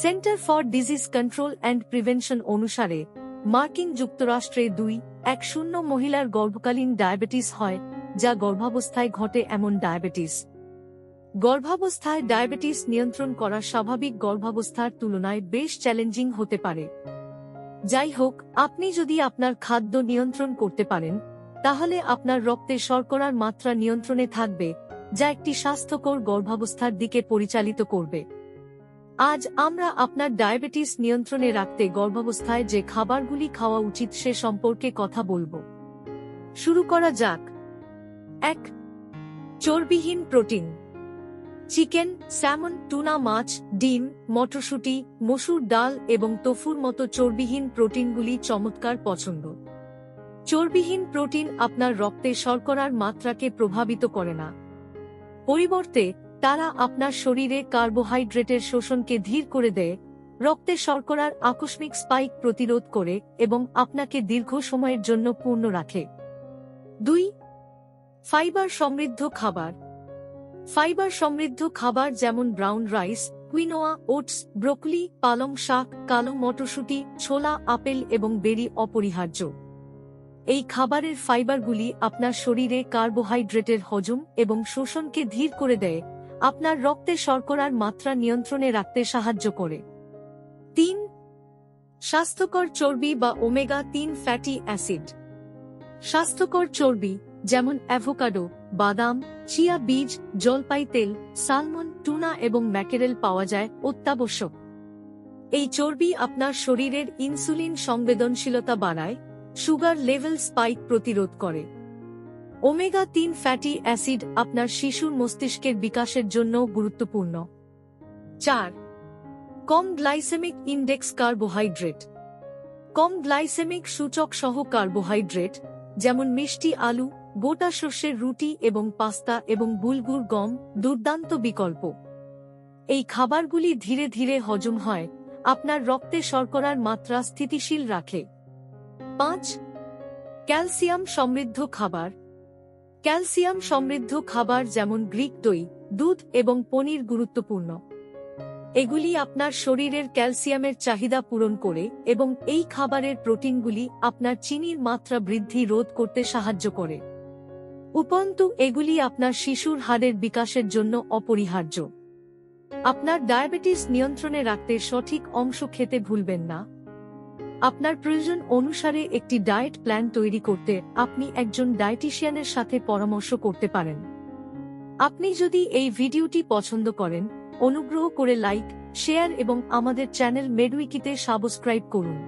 Centre for disease control and prevention অনুসারে মার্কিন যুক্তরাষ্ট্রে দুই এক শূন্য মহিলার গর্ভকালীন ডায়াবেটিস হয়, যা গর্ভাবস্থায় ঘটে এমন ডায়াবেটিস। গর্ভাবস্থায় ডায়াবেটিস নিয়ন্ত্রণ করা স্বাভাবিক গর্ভাবস্থার তুলনায় বেশ চ্যালেঞ্জিং হতে পারে। যাই হোক, আপনি যদি আপনার খাদ্য নিয়ন্ত্রণ করতে পারেন, তাহলে আপনার রক্তে শর্করার মাত্রা নিয়ন্ত্রণে থাকবে, যা একটি স্বাস্থ্যকর গর্ভাবস্থার দিকে পরিচালিত করবে। আজ আমরা আপনার ডায়াবেটিস নিয়ন্ত্রণে রাখতে গর্ভাবস্থায় যে খাবারগুলি খাওয়া উচিত সে সম্পর্কে কথা বলব। শুরু করা যাক। এক, চর্বিহীন প্রোটিন। চিকেন, স্যামন, টুনা, মাছ, ডিম, মটরশুঁটি, মসুর ডাল এবং তোফুর মতো চর্বিহীন প্রোটিনগুলি চমৎকার পছন্দ। চর্বিহীন প্রোটিন আপনার রক্তে শর্করার মাত্রাকে প্রভাবিত করে না। পরিবর্তে তারা আপনার শরীরে কার্বোহাইড্রেটের শোষণকে ধীর করে দেয়, রক্তে শর্করার আকস্মিক স্পাইক প্রতিরোধ করে এবং আপনাকে দীর্ঘ সময়ের জন্য পূর্ণ রাখে। দুই, ফাইবার সমৃদ্ধ খাবার। ফাইবার সমৃদ্ধ খাবার যেমন brown rice, quinoa, oats, broccoli, পালং শাক, কালো মটরশুঁটি, ছোলা, আপেল এবং বেরি অপরিহার্য। এই খাবারের ফাইবারগুলি আপনার শরীরে কার্বোহাইড্রেটের হজম এবং শোষণকে ধীর করে দেয় আপনার রক্তে শর্করার মাত্রা নিয়ন্ত্রণে রাখতে সাহায্য করে। তিন, স্বাস্থ্যকর চর্বি বা ওমেগা তিন ফ্যাটি অ্যাসিড। স্বাস্থ্যকর চর্বি, যেমন অ্যাভোকাডো, বাদাম, চিয়া বীজ, জলপাই তেল, সালমন, টুনা এবং ম্যাকেরেল পাওয়া যায় অত্যাবশ্যক। এই চর্বি আপনার শরীরের ইনসুলিন সংবেদনশীলতা বাড়ায়, সুগার লেভেল স্পাইক প্রতিরোধ করে। ওমেগা তিন ফ্যাটি অ্যাসিড আপনার শিশুর মস্তিষ্কের বিকাশের জন্য গুরুত্বপূর্ণ। চার, কম গ্লাইসেমিক ইন্ডেক্স কার্বোহাইড্রেট। কম গ্লাইসেমিক সূচক সহ কার্বোহাইড্রেট, যেমন মিষ্টি আলু, গোটা শস্যের রুটি এবং পাস্তা এবং বুলগুর গম, দুর্দান্ত বিকল্প। এই খাবারগুলি ধীরে ধীরে হজম হয়, আপনার রক্তে শর্করার মাত্রা স্থিতিশীল রাখে। পাঁচ, ক্যালসিয়াম সমৃদ্ধ খাবার। ক্যালসিয়াম সমৃদ্ধ খাবার যেমন গ্রিক দই, দুধ এবং পনির গুরুত্বপূর্ণ। এগুলি আপনার শরীরের ক্যালসিয়ামের চাহিদা পূরণ করে এবং এই খাবারের প্রোটিনগুলি আপনার চিনির মাত্রা বৃদ্ধি রোধ করতে সাহায্য করে। উপরন্তু এগুলি আপনার শিশুর হাড়ের বিকাশের জন্য অপরিহার্য। আপনার ডায়াবেটিস নিয়ন্ত্রণে রাখতে সঠিক অংশ খেতে ভুলবেন না। আপনার প্রয়োজন অনুসারে একটি ডায়েট প্ল্যান তৈরি করতে আপনি একজন ডায়েটিশিয়ানের সাথে পরামর্শ করতে পারেন। আপনি যদি এই ভিডিওটি পছন্দ করেন, অনুগ্রহ করে লাইক, শেয়ার এবং আমাদের চ্যানেল মেডউইকিতে সাবস্ক্রাইব করুন।